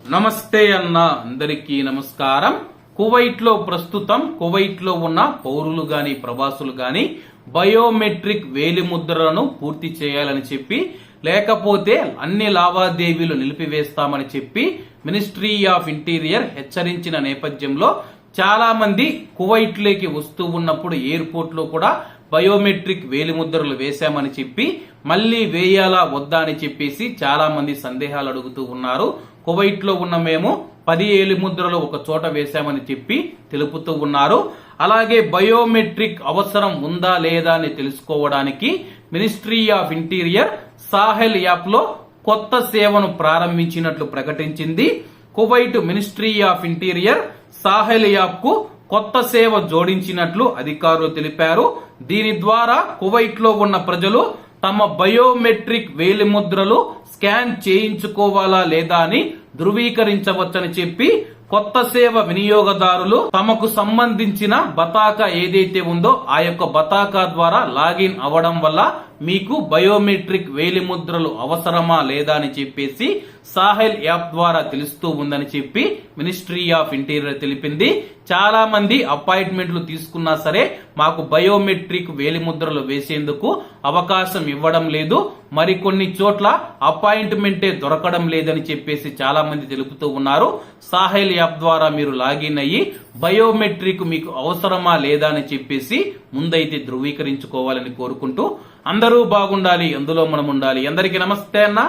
నమస్తే అన్న అందరికీ నమస్కారం. కువైట్లో ప్రస్తుతం కువైట్లో ఉన్న పౌరులు గాని ప్రవాసులు గాని బయోమెట్రిక్ వేలిముద్రలను పూర్తి చేయాలని చెప్పి లేకపోతే అన్ని లావాదేవీలు నిలిపివేస్తామని చెప్పి మినిస్ట్రీ ఆఫ్ ఇంటీరియర్ హెచ్చరించిన నేపథ్యంలో చాలా మంది కువైట్లోకి వస్తూ ఉన్నప్పుడు ఎయిర్పోర్ట్లో కూడా బయోమెట్రిక్ వేలిముద్రలు వేశామని చెప్పి మళ్ళీ వేయాలా వద్దా అని చెప్పేసి చాలా మంది సందేహాలు అడుగుతూ ఉన్నారు. కువైట్లో ఉన్న మేము పది ఏలి ముద్రలు ఒక చోట వేశామని చెప్పి తెలుపుతూ ఉన్నారు. అలాగే బయోమెట్రిక్ అవసరం ఉందా లేదా అని తెలుసుకోవడానికి మినిస్ట్రీ ఆఫ్ ఇంటీరియర్ సాహెల్ యాప్లో కొత్త సేవను ప్రారంభించినట్లు ప్రకటించింది. Kuwait ministry of interior Sahel యాప్కు కొత్త సేవ జోడించినట్లు అధికారులు తెలిపారు. దీని ద్వారా కువైట్లో ఉన్న ప్రజలు తమ బయోమెట్రిక్ వేలిముద్రలు స్కాన్ చేయించుకోవాలా లేదా అని ధృవీకరించవచ్చని చెప్పి కొత్త సేవ వినియోగదారులు తమకు సంబంధించిన బతాకా ఏదైతే ఉందో ఆ యొక్క బతాకా ద్వారా లాగిన్ అవ్వడం వల్ల మీకు బయోమెట్రిక్ వేలిముద్రలు అవసరమా లేదా అని చెప్పేసి సాహెల్ యాప్ ద్వారా తెలుస్తూ ఉందని చెప్పి మినిస్ట్రీ ఆఫ్ ఇంటీరియర్ తెలిపింది. చాలా మంది అపాయింట్మెంట్లు తీసుకున్నా సరే మాకు బయోమెట్రిక్ వేలిముద్రలు వేసేందుకు అవకాశం ఇవ్వడం లేదు. మరికొన్ని చోట్ల అపాయింట్మెంటే దొరకడం లేదని చెప్పేసి చాలా మంది తెలుపుతూ ఉన్నారు. సాహెల్ యాప్ ద్వారా మీరు లాగిన్ అయ్యి బయోమెట్రిక్ మీకు అవసరమా లేదా అని చెప్పేసి ముందైతే ధృవీకరించుకోవాలని కోరుకుంటూ అందరూ బాగుండాలి అందులో మనం ఉండాలి అందరికీ నమస్తే అన్న.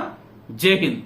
జై హింద్.